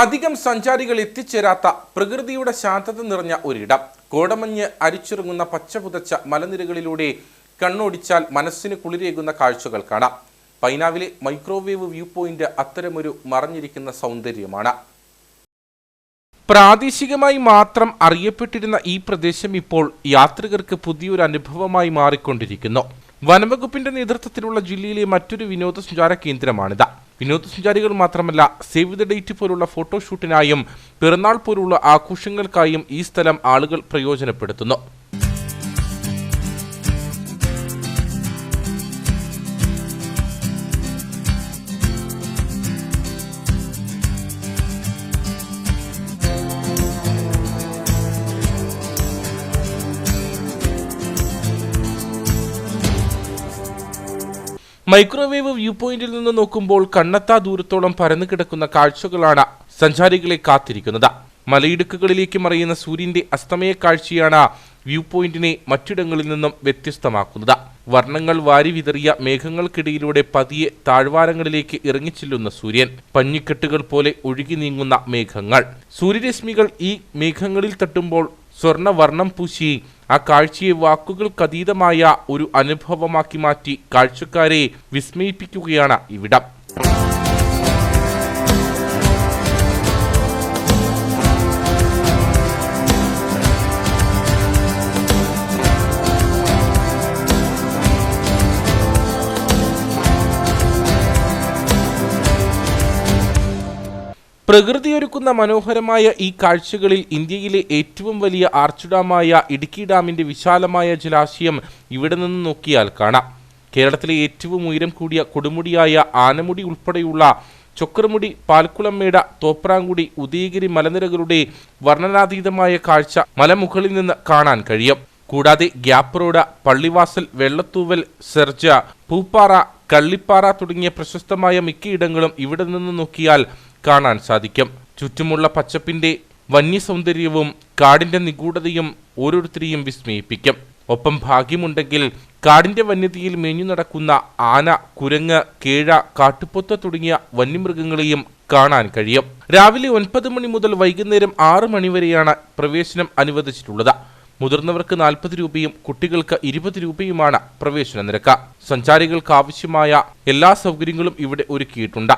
അധികം സഞ്ചാരികൾ എത്തിച്ചേരാത്ത പ്രകൃതിയുടെ ശാന്തത നിറഞ്ഞ ഒരിടം. കോടമഞ്ഞ് അരിച്ചിറങ്ങുന്ന പച്ച പുതച്ച മലനിരകളിലൂടെ കണ്ണോടിച്ചാൽ മനസ്സിന് കുളിരേകുന്ന കാഴ്ചകൾ കാണാം. പൈനാവിലെ മൈക്രോവേവ് വ്യൂ പോയിന്റ് അത്തരമൊരു മറഞ്ഞിരിക്കുന്ന സൗന്ദര്യമാണ്. പ്രാദേശികമായി മാത്രം അറിയപ്പെട്ടിരുന്ന ഈ പ്രദേശം ഇപ്പോൾ യാത്രികർക്ക് പുതിയൊരു അനുഭവമായി മാറിക്കൊണ്ടിരിക്കുന്നു. വനംവകുപ്പിന്റെ നേതൃത്വത്തിലുള്ള ജില്ലയിലെ മറ്റൊരു വിനോദസഞ്ചാര കേന്ദ്രമാണിത്. വിനോദസഞ്ചാരികൾ മാത്രമല്ല സേവ് ദ ഡേറ്റ് പോലുള്ള ഫോട്ടോഷൂട്ടിനായും പിറന്നാൾ പോലുള്ള ആഘോഷങ്ങൾക്കായും ഈ സ്ഥലം ആളുകൾ പ്രയോജനപ്പെടുത്തുന്നു. മൈക്രോവേവ് വ്യൂ പോയിന്റിൽ നിന്ന് നോക്കുമ്പോൾ കണ്ണത്താ ദൂരത്തോളം പരന്നു കിടക്കുന്ന കാഴ്ചകളാണ് സഞ്ചാരികളെ കാത്തിരിക്കുന്നത്. മലയിടുക്കുകളിലേക്ക് മറിയുന്ന സൂര്യന്റെ അസ്തമയ കാഴ്ചയാണ് വ്യൂ പോയിന്റിനെ മറ്റിടങ്ങളിൽ നിന്നും വ്യത്യസ്തമാക്കുന്നത്. വർണങ്ങൾ വാരി വിതറിയ മേഘങ്ങൾക്കിടയിലൂടെ പതിയെ താഴ്വാരങ്ങളിലേക്ക് ഇറങ്ങിച്ചെല്ലുന്ന സൂര്യൻ. പഞ്ഞിക്കെട്ടുകൾ പോലെ ഒഴുകി നീങ്ങുന്ന മേഘങ്ങൾ. സൂര്യരശ്മികൾ ഈ മേഘങ്ങളിൽ തട്ടുമ്പോൾ സ്വർണവർണം പൂശി. ആ കാഴ്ചയെ വാക്കുകൾക്കതീതമായ ഒരു അനുഭവമാക്കി മാറ്റി കാഴ്ചക്കാരെ വിസ്മയിപ്പിക്കുകയാണ് ഇവിടം. പ്രകൃതിയൊരുക്കുന്ന മനോഹരമായ ഈ കാഴ്ചകളിൽ ഇന്ത്യയിലെ ഏറ്റവും വലിയ ആർച്ച് ഡാമായ ഇടുക്കി ഡാമിന്റെ വിശാലമായ ജലാശയം ഇവിടെ നിന്ന് നോക്കിയാൽ കാണാം. കേരളത്തിലെ ഏറ്റവും ഉയരം കൂടിയ കൊടുമുടിയായ ആനമുടി ഉൾപ്പെടെയുള്ള ചൊക്രമുടി പാൽക്കുളമേട തോപ്രാങ്കുടി ഉദയഗിരി മലനിരകളുടെ വർണനാതീതമായ കാഴ്ച മലമുകളിൽ നിന്ന് കാണാൻ കഴിയും. കൂടാതെ ഗ്യാപ്പ് റോഡ് പള്ളിവാസൽ വെള്ളത്തൂവൽ സെർജ പൂപ്പാറ കള്ളിപ്പാറ തുടങ്ങിയ പ്രശസ്തമായ മിക്കയിടങ്ങളും ഇവിടെ നിന്ന് നോക്കിയാൽ കാണാൻ സാധിക്കും. ചുറ്റുമുള്ള പച്ചപ്പിന്റെ വന്യസൗന്ദര്യവും കാടിന്റെ നിഗൂഢതയും ഓരോരുത്തരെയും വിസ്മയിപ്പിക്കും. ഒപ്പം ഭാഗ്യമുണ്ടെങ്കിൽ കാടിന്റെ വന്യതയിൽ മേഞ്ഞു നടക്കുന്ന ആന കുരങ്ങ് കേഴ കാട്ടുപൊത്ത തുടങ്ങിയ വന്യമൃഗങ്ങളെയും കാണാൻ കഴിയും. രാവിലെ ഒൻപത് മണി മുതൽ വൈകുന്നേരം ആറ് മണിവരെയാണ് പ്രവേശനം അനുവദിച്ചിട്ടുള്ളത്. മുതിർന്നവർക്ക് നാൽപ്പത് രൂപയും കുട്ടികൾക്ക് ഇരുപത് രൂപയുമാണ് പ്രവേശന നിരക്ക്. സഞ്ചാരികൾക്ക് ആവശ്യമായ എല്ലാ സൗകര്യങ്ങളും ഇവിടെ ഒരുക്കിയിട്ടുണ്ട്.